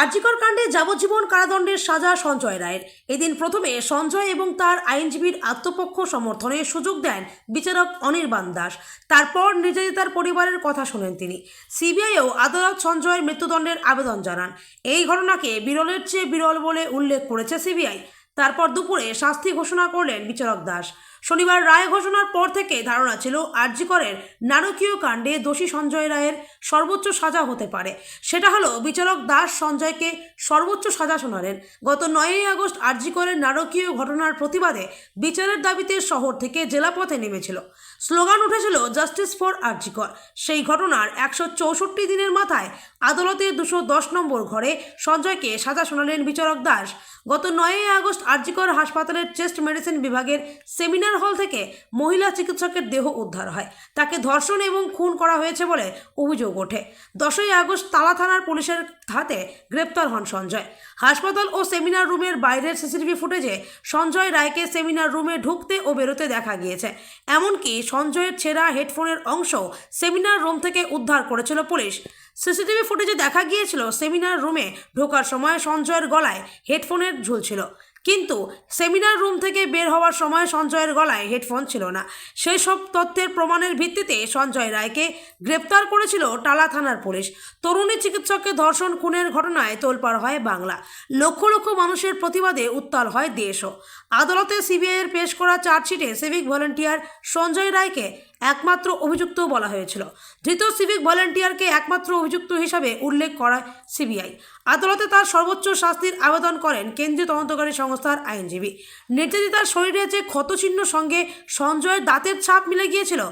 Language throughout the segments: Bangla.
আরজিকর কাণ্ডে যাবজ্জীবন কারাদণ্ডের সাজা সঞ্জয় রায়ের। এদিন প্রথমে সঞ্জয় এবং তার আইনজীবীর আত্মপক্ষ সমর্থনে সুযোগ দেন বিচারক অনির্বাণ দাস। তারপর নির্যাতিতার পরিবারের কথা শোনেন তিনি। সিবিআইও আদালত সঞ্জয়ের মৃত্যুদণ্ডের আবেদন জানান। এই ঘটনাকে বিরলের চেয়ে বিরল বলে উল্লেখ করেছে সিবিআই। তারপর দুপুরে শাস্তি ঘোষণা করলেন বিচারক দাস। শনিবার রায় ঘোষণার পর থেকে ধারণা ছিল আরজিকরের নারকীয় কাণ্ডে দোষী সঞ্জয় রায়ের সর্বোচ্চ সাজা হতে পারে। সেটা হলো বিচারক দাস সঞ্জয়কে সর্বোচ্চ সাজা শোনালেন। গত নয়ই আগস্ট আরজিকরের নারকীয় ঘটনার প্রতিবাদে বিচারের দাবিতে শহর থেকে জেলা পথে নেমেছিল। স্লোগান উঠেছিল জাস্টিস ফর আরজিকর সেই ঘটনার একশো চৌষট্টি দিনের মাথায় আদালতের দুশো দশ নম্বর ঘরে সঞ্জয়কে সাজা শোনালেন বিচারক দাস। গত নয়ই আগস্ট আরজিকর হাসপাতালের চেস্ট মেডিসিন বিভাগের সেমিনার হল থেকে মহিলা চিকিৎসকের দেহ উদ্ধার হয়। তাকে ধর্ষণ এবং খুন করা হয়েছে বলে অভিযোগ ওঠে। দশই আগস্ট তালা থানার পুলিশের হাতে গ্রেপ্তার হন সঞ্জয়। হাসপাতাল ও সেমিনার রুমের বাইরের সিসিটিভি ফুটেজে সঞ্জয় রায়কে সেমিনার রুমে ঢুকতে ও বেরোতে দেখা গিয়েছে। এমনকি সঞ্জয়ের ছেঁড়া হেডফোনের অংশ সেমিনার রুম থেকে উদ্ধার করেছিল পুলিশ। সিসিটিভি ফুটেজে দেখা গিয়েছিল সেমিনার রুমে ঢোকার সময় সঞ্জয়ের গলায় হেডফোনের ঝুলছিল কিন্তু সেমিনার রুম থেকে বের হওয়ার সময় সঞ্জয়ের গলায় হেডফোন ছিল না। সেই সব তথ্যের প্রমাণের ভিত্তিতে সঞ্জয় রায়কে গ্রেপ্তার করেছিল টালা থানার পুলিশ। তরুণী চিকিৎসককে ধর্ষণ, খুনের ঘটনায় তোলপাড় হয় বাংলা। লক্ষ লক্ষ মানুষের প্রতিবাদে উত্তাল হয় দেশও। আদালতে সিবিআইয়ের পেশ করা চার্জশিটে সিভিক ভলেন্টিয়ার সঞ্জয় রায়কে একমাত্র অভিযুক্ত বলা হয়েছিল। ধৃত সিভিক ভলেন্টিয়ারকে একমাত্র অভিযুক্ত হিসাবে উল্লেখ করায় সিবিআই। আদালতে তার সর্বোচ্চ শাস্তির আবেদন করেন কেন্দ্রীয় তদন্তকারী সংস্থার আইনজীবী। নির্যাতিতার শরীরে যে ক্ষতচিহ্ন সঙ্গে সঞ্জয়ের দাঁতের ছাপ মিলে গিয়েছিল,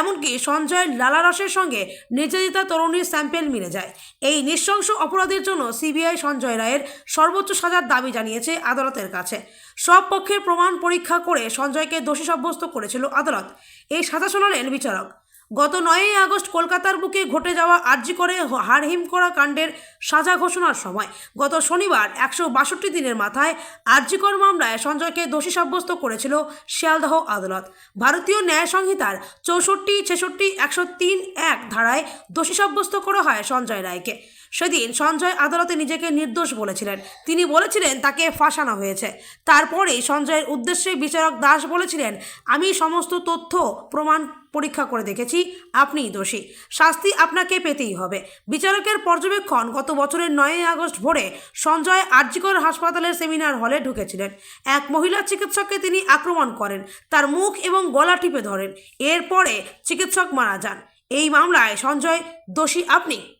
এমনকি সঞ্জয়ের লালারসের সঙ্গে নির্যাতিতা তরুণীর স্যাম্পেল মিলে যায়। এই নৃশংস অপরাধের জন্য সিবিআই সঞ্জয় রায়ের সর্বোচ্চ সাজার দাবি জানিয়েছে আদালতের কাছে। সব পক্ষের প্রমাণ পরীক্ষা করে সঞ্জয়কে দোষী সাব্যস্ত করেছিল আদালত। এই সাজা শোনালেন বিচারক, গত নয়ই আগস্ট কলকাতার বুকে ঘটে যাওয়া আর্জি করে হাড়হিম করা কাণ্ডের সাজা ঘোষণার সময়, গত শনিবার একশো বাষট্টি দিনের মাথায় আর্জিকর মামলায় সঞ্জয়কে দোষী সাব্যস্ত করেছিল শিয়ালদহ আদালত। ভারতীয় ন্যায় সংহিতার চৌষট্টি, ছেষট্টি, একশো তিন, এক ধারায় দোষী সাব্যস্ত করা হয় সঞ্জয় রায়কে। সেদিন সঞ্জয় আদালতে নিজেকে নির্দোষ বলেছিলেন। তিনি বলেছিলেন তাকে ফাঁসানো হয়েছে। তারপরেই সঞ্জয়ের উদ্দেশ্যে বিচারক দাস বলেছিলেন, আমি সমস্ত তথ্য প্রমাণ পরীক্ষা করে দেখেছি, আপনিই দোষী। শাস্তি আপনাকে পেতেই হবে। বিচারকের পর্যবেক্ষণ গত বছরের নয়ই আগস্ট ভোরে সঞ্জয় আরজিকর হাসপাতালের সেমিনার হলে ঢুকেছিলেন। এক মহিলা চিকিৎসককে তিনি আক্রমণ করেন, তার মুখ এবং গলা টিপে ধরেন। এরপরে চিকিৎসক মারা যান। এই মামলায় সঞ্জয় দোষী আপনি?